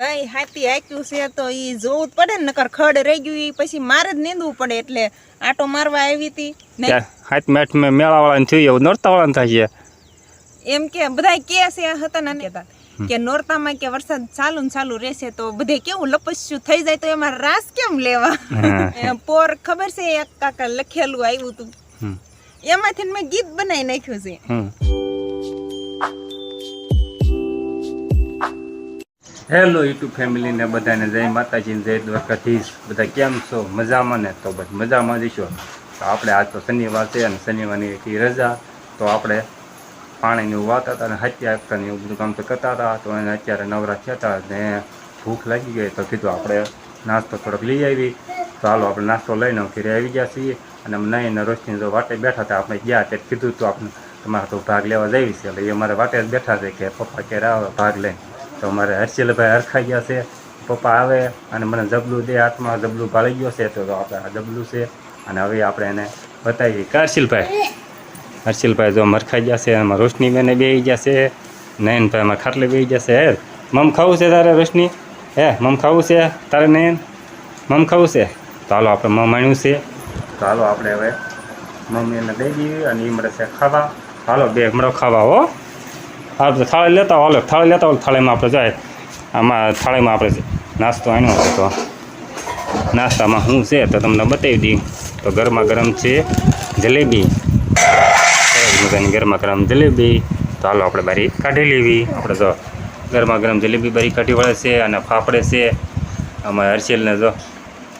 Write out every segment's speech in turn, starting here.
કઈ હાથી આક્યું છે તો એ જોવું જ પડે ને નકર ખડ રહી ગયું ઈ પછી મારે જ નીંદવું પડે એટલે આટો મારવા આવી હતી. હાથ મેઠ મેં મેળાવાળાને થયું એવું નોરતાવાળાને થાય છે? એમ કે બધા કે છે હતા ને કહેતા કે નોરતામાં કે વરસાદ ચાલુ ને ચાલુ રહેશે તો બધે કેવું લપસ્યું થઈ જાય તો એમાં રાસ કેમ લેવા. પોર ખબર છે એક કાકા લખેલું આવ્યું હતું એમાંથી મેં ગીત બનાવી નાખ્યું છે. હેલો યુટ્યુબ ફેમિલીને બધાને જય માતાજી જય દ્વારકાધીશ. બધા કેમ છો? મજામાં ને? તો બસ મજામાં જઈશું તો આપણે આજ તો શનિવાર છે અને શનિવારની એક રજા. તો આપણે પાણીની વાત હતા અને હત્યા આપતા એવું બધું કામ તો કરતા હતા. તો એને અત્યારે નવરા થયા હતા ને ભૂખ લાગી ગઈ તો કીધું આપણે નાસ્તો થોડોક લઈ આવી. તો હાલો આપણે નાસ્તો લઈને ઘરે આવી ગયા છીએ. અને નહીં રોશની જો વાટે બેઠા હતા. આપણે ગયા ત્યારે કીધું તો આપણે તમારે તો ભાગ લેવા જઈએ છે એટલે એ અમારે વાટે જ બેઠા છે કે પપ્પા ક્યારે આવે ભાગ લઈને. તો મારે હર્ષિલભાઈ હરખાઈ ગયા છે, પપ્પા આવે અને મને જબલું દે, હાથમાં જબલું ભાળી ગયો છે, તો આપણે આ જબલું છે અને હવે આપણે એને બતાવીએ. કે હર્ષિલભાઈ હર્ષિલભાઈ જો મરખાઈ ગયા છે એમાં રોશની બેને બેસી ગયા છે, નયનભાઈ એમાં ખાટલે બેહી ગયા છે, હે? મમ ખાવું છે તારે રોશની? હે, મમ ખાવું છે તારે નયન? મમ ખાવું છે? તો હાલો આપણે મમ આણ્યું છે. તો હાલો આપણે હવે મમ્મીને દઈ દઈએ અને એ મળે છે ખાવા. હાલો બે હમણાં ખાવા હો. તો થાળી લેતા હોય થાળી લેતા હોય થાળીમાં આપણે જાય. આમાં થાળીમાં આપણે નાસ્તો આણ્યો હતો તો. નાસ્તામાં શું છે તો તમને બતાવી દઈએ તો ગરમા ગરમ છે જલેબી. મજાની ગરમા ગરમ જલેબી. તો હાલો, આપણે બારી કાઢી લેવી. આપણે તો ગરમા ગરમ જલેબી બારી કાઢી વળે છે અને ફાફડે છે. આમાં હર્ષિલને જો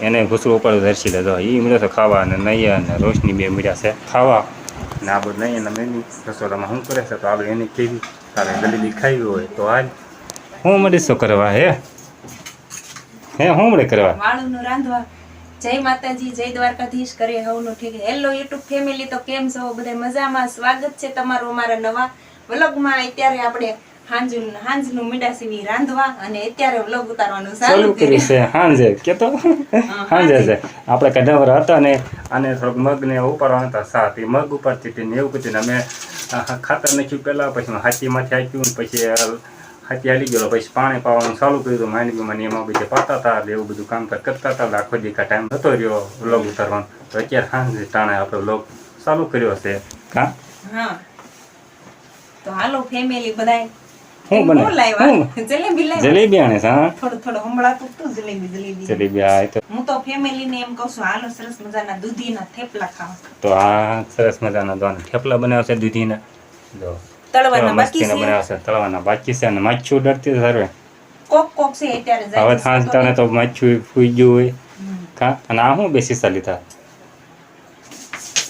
એને ઘૂસરું ઉપર હર્ષિલે જો એ મળ્યો છે ખાવા અને નહીં અને રોશની બે મળ્યા છે ખાવા. ને આ બધું મેની રસોડામાં શું કરે છે, તો આપણે એને કેવી તારે જલેબી ખાવી હોય તો હાલ હું મળીશ કરવા, હે? હે, હું મળે કરવા? વાળુનું રાંધવા. જય માતાજી, જય દ્વારકાધીશ કરે હવનું ઠીક. હેલો યુટ્યુબ ફેમિલી તો કેમ છો? બધા મજામાં? સ્વાગત છે તમારું અમારા નવા વ્લોગમાં. અત્યારે આપણે હાંજનું મીડાસીવી રાંધવા અને અત્યારે વ્લોગ ઉતારવાનું ચાલુ ચાલુ કર્યું. કર્યું છે. હાંજે કેતો? હાંજે. છે. આપણે કઢાવર હતા ને અને થોડોક મગ ને ઉપાડવાના હતા સાત. એ મગ ઉપર હતી ને એવું કીધું અમે ખાતર નાખ્યું પહેલાં પછી હાથીમાંથી આપ્યું પછી હાથી હાલી ગયેલો. પછી પાણી પાવાનું ચાલુ કર્યું માંડવી મને એમાં પછી પાતા હતા એવું બધું કામ કરતા હતા. આખો દી ટાઈમ થતો રહ્યો વ્લોગ ઉતારવાનો. તો અત્યારે હાંજે ટાણે આપણે વ્લોગ ચાલુ કર્યો છે હા. તો હાલો ફેમિલી બધાય. શું બને? હું? જલેબી લાવ્યા? જલેબી આણે હા? થોડું થોડું હમણાં તો જલેબી જલેબી. જલેબી આ તો હું તો ફેમિલી ને એમ કહું છું હાલો સરસ મજાના દૂધીના થેપલા ખાવા તો આ સરસ મજાના દોન થેપલા બનાવશે દૂધીના. જો તળવાના બાકી છે? બનાવશે તળવાના બાકી છે અને માછું ડરતી સર્વે કોક કોક છે અત્યારે જાય હવે તો તને તો માછું ફૂઈ ગયું હોય કા? અને આ શું બે સીસા લીધા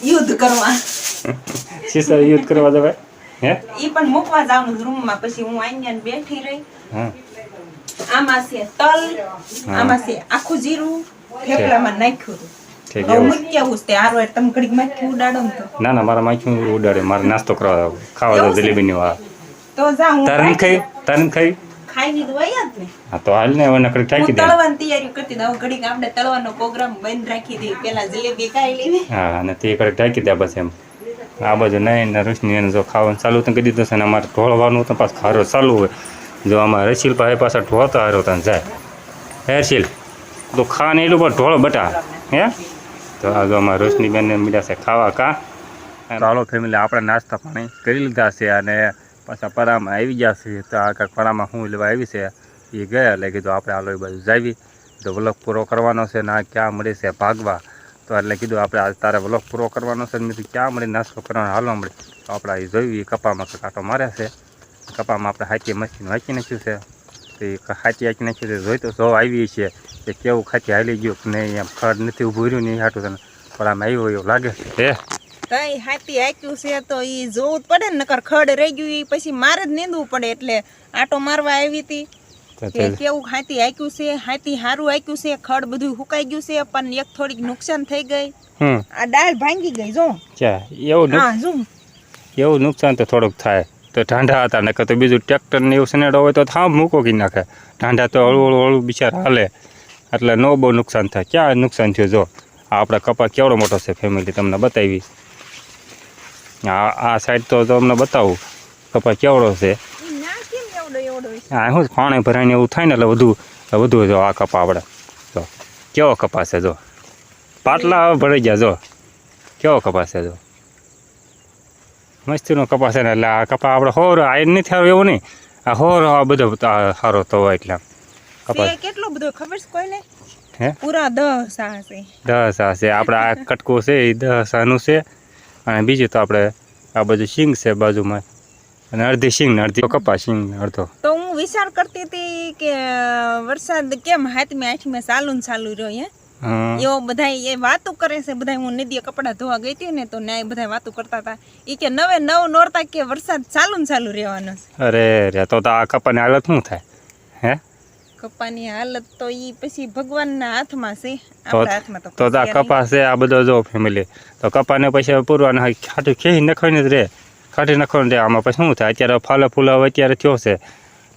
યુદ્ધ કરવા. સીસા યુદ્ધ કરવા જવાય? હે? ઈ પણ મૂકવા જવાનું રૂમમાં પછી હું આઈને બેઠી રહી. આમાં છે તલ આમાં છે આખું જીરું થેપલામાં નાખ્યું હતું. ઠીક ને તો. ના ના મારા માખ્યું ઉડાડે. મારે નાસ્તો કરવા ખાવા દો? જલેબીની વા તો જા હું તારે ખાઈ? તારે ખાઈ? ખાઈ લીધું હોય જ ને. હા તો હાલ ને હવે દે તળવાની તૈયારી કરતી દઉં ઘડીક આપણે તળવાનો પ્રોગ્રામ બંધ રાખી દઈએ. પેલા જલેબી ખાઈ લેવી. હા અને તે દે બસ એમ. આ બાજુ નહીં, ને રસની એને જો ખાવાનું ચાલુ તો કરી દીધું ને અમારે ઢોળવાનું તો પાછું ખારો ચાલુ હોય. જો અમારે રસીલ પાસે પાછા ઢોળતા હારો તને જાય. હે રસીલ, તો ખા ને એટલું પણ ઢોળો બટા, હે? તો આ જો અમારે રોશની બેનને મળ્યા છે, ખાવા કા ચાલો ફેમિલી આપણે નાસ્તા પાણી કરી લીધા છે અને પાછા પરામાં આવી ગયા છે. તો આ કાંઈક પરામાં શું લેવા આવી છે? એ ગયા એટલે કીધું, આપણે આલો એ બાજુ જાવી. તો વ્લોગ પૂરો કરવાનો છે ને આ ક્યાં મળે છે? ભાગવા. તો એટલે કીધું આપણે આજ તારે વ્લોગ પૂરો કરવાનો છે ને મેં ક્યાં મળે નાસ્તો કરવાનો હાલવા મળે. તો આપણે એ જોયું એ કપામાં કાંટો મારે છે. કપામાં આપણે હાચી મશીન વાંચી નાખ્યું છે. તો એ હાચી હાચી નાખ્યું છે જોઈ તો જો આવી છે કે કેવું ખાચી હાલી ગયું કે નહીં એમ ખડ નથી ઊભું રહ્યું નહીં હાટું તને. પણ આમ આવ્યું એવું લાગે છે. હે? કઈ હાથી આક્યું છે તો એ જોવું જ પડે ને નકર ખડ રહી ગયું એ પછી મારે જ નીંદવું પડે એટલે આટો મારવા આવી હતી. કે કેવું હાથી આક્યું છે હાથી હારું આક્યું છે ખડ બધું હુકાઈ ગયું છે પણ એક થોડીક નુકસાન થઈ ગઈ. હમ. આ ડાળ ભાંગી ગઈ જો. એવું હા જો. એવું નુકસાન તો થોડુંક થાય. તો ઢાંઢા હતા ને તો બીજું ટ્રેક્ટર ને એવું સનેડો હોય તો થામ મૂકો કી નાખે. ઢાંઢા તો હળવું હળવું હળવું બિચાર હાલે. એટલે નો બહુ નુકસાન થાય. ક્યાં નુકસાન થયું જો? આ આપણા કપા કેવડો મોટો છે ફેમિલી તમને બતાવી. આ આ સાઈડ તો તમને બતાવું. કપા કેવડો છે? આ શું પાણી ભરાઈને એવું થાય ને એટલે વધુ વધુ જો આ કપા આપણે જો કેવો કપાસ છે જો? પાટલા ભરાઈ ગયા જો. કેવો કપાસ છે જો? મસ્તીનો કપાસ છે ને એટલે આ કપા આપણે હોર આ નથી સારું એવું નહીં. આ હોર આ બધો સારો તો એટલે. કપાસ. કેટલો બધો ખબર છે કોઈને? હે? પૂરા દસ આ છે. દસ આ છે. આપણે આ કટકો છે એ દસ આનું છે. અને બીજું તો આપણે આ બધું સિંગ છે બાજુમાં. અને અડધી શીંગ ને અડધી. ને તો હું વિચાર કરતી હતી કે વરસાદ કેમ હાથમાં આઠમાં ચાલુ ને ચાલુ રહ્યો હે. એવો બધા એ વાતો કરે છે બધા હું નદીએ કપડાં ધોવા ગઈ હતી ને તો ન્યાય બધા વાતો કરતા હતા. એ કે નવે નવ નોરતા કે વરસાદ ચાલુ ને ચાલુ રહેવાનો છે. અરે રે તો તો આ કપાની હાલત શું થાય? હે? કપાની હાલત તો ઈ પછી ભગવાનના હાથમાં છે. તો આપણા હાથમાં તો આ કપા છે આ બધો જો ફેમિલી તો કપાને પછી પૂરવાના ખાટું ખેહી નખાઈને જ રે. ખાટી નાખવાનું છે આમાં પછી શું થાય? અત્યારે ફલ ફૂલા હવે અત્યારે થયો છે.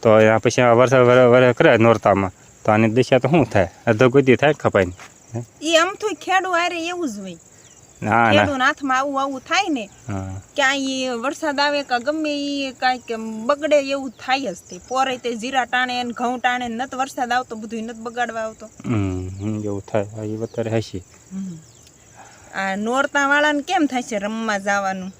તો એના પછી આ વરસાદ વરે વરે કરે નોરતામાં. તો આની દિશા તો શું થાય? અધોગતિ થાય ખપાઈ એ ઈ આમ તો ખેડૂ આરે એવું જ હોય. ના ના. ખેડૂના હાથમાં આવું આવું થાય ને ક્યાંય વરસાદ આવે કે ગમે ઈ કાંઈક બગડે એવું થાય જ તે. પોરે તે જીરા ટાણે ને ઘઉં ટાણે ને નત વરસાદ આવતો બધું નત બગાડવા આવતો. એવું થાય. એ વતરે હશે. આ નોરતા વાળાને કેમ થાય છે રમવા જવાનું? એ તો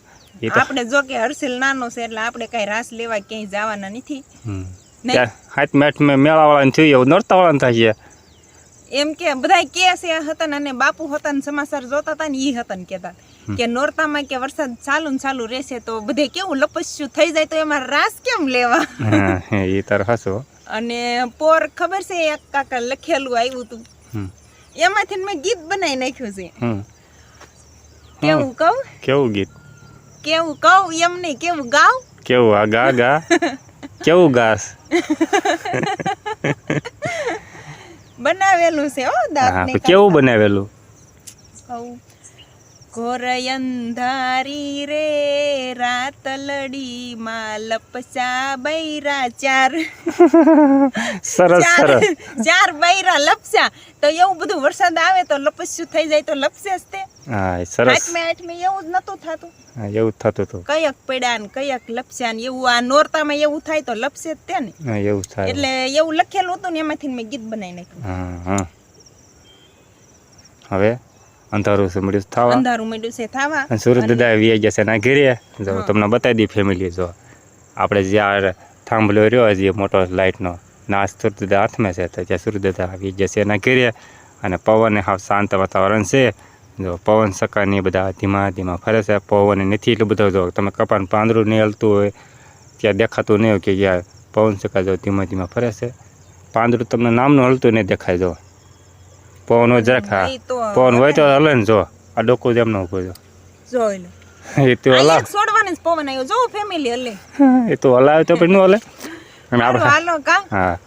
આપણે જો કે હર્ષિલ નાનો છે એટલે આપણે કઈ રાસ લેવા ક્યાંય જવાના નથી. હમ. નહીં. હાથ મેઠ મેં મેળાવાળાને થયું એવું નોરતાવાળાને થાય એમ કે બધા કે છે હતા અને બાપુ હતા ને સમાચાર જોતા હતા ને એ હતા ને કેતા કે નોરતામાં કે વરસાદ ચાલુ ને ચાલુ રહેશે તો બધે કેવું લપસ્યું થઈ જાય તો એમાં રાસ કેમ લેવા? એ તાર હસો અને પોર ખબર છે એક કાકા લખેલું આવ્યું હતું એમાંથી મેં ગીત બનાવી નાખ્યું છે. કેવું કહું? કેવું ગીત? કેવું કહું એમ નહીં કેવું ગાવ કેવું આ ગા ગા? કેવું ઘાસ બનાવેલું છે હો દાંત કેવું બનાવેલું? ઘોર અંધારી રે રાત લડી માં લપસા બૈરા ચાર. સરસ ચાર સરસ. ચાર બૈરા લપસા તો એવું બધું વરસાદ આવે તો લપસ્યું થઈ જાય તો લપસે જ તે. હા સરસ. આઠમે આઠમે એવું જ નતું થતું. હા, એવું જ થતું હતું. કયક પડ્યા ને કયક લપસ્યા ને એવું આ નોરતામાં એવું થાય તો લપસે જ તે ને. હા એવું થાય. એટલે એવું લખેલું હતું ને એમાંથી મેં ગીત બનાવી નાખ્યું. હા હા. હવે અંધારું છે મળ્યું થવા? અંધારું માંડ્યું છે થાવા. અને સુરત દાદા વી જશે ના ઘેરે. જો હા. તમને બતાવી દી ફેમિલી જો. આપણે જ્યાં થાંભલો રહ્યો જે મોટો લાઇટનો ના સુરત દાદા હાથમાં છે તો ત્યાં સુરત દાદા આવી જશે એના ઘેરે. અને પવન હાવ શાંત વાતાવરણ છે. જો પવન સકાની બધા ધીમા ધીમા ફરે છે. પવન નથી એટલું બધો જો તમે કપાન પાંદરું નહીં હલતું હોય ત્યાં દેખાતું નહીં હોય કે યાર પવન સકા જો ધીમા ધીમા ફરે છે. પાંદરું તમને નામનું હલતું નહીં દેખાય જો. પવન હોય જરાક હા પવન હોય તો હલે ને જો આ ડોકો જેમનો ઊભો જો એ તો હલા હલાવ. છોડવાને પવન આવ્યો જો ફેમિલી હલે. એ તો હલાવે તો પણ ન હલે. અને આપણે હા.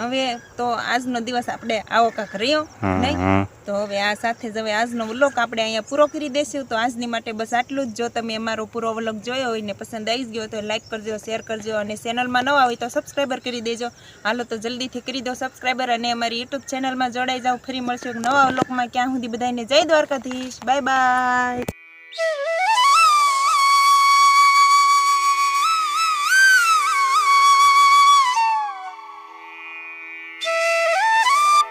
હવે તો આજનો દિવસ આપણે આવો કાંક રહ્યો નહીં? તો હવે આ સાથે જ હવે આજનો વ્લોગ આપણે અહીંયા પૂરો કરી દેશું તો આજની માટે બસ આટલું જ. જો તમે અમારો પૂરો વ્લોગ જોયો હોય ને પસંદ આવી ગયો તો લાઇક કરજો શેર કરજો અને ચેનલમાં નવા હોય તો સબસ્ક્રાઈબર કરી દેજો. હાલો તો જલ્દીથી કરી દો સબસ્ક્રાઈબર અને અમારી યુટ્યુબ ચેનલમાં જોડાઈ જાઓ. ફરી મળશું નવા વ્લોગમાં. ક્યાં સુધી બધાને જય દ્વારકાધીશ. Bye bye.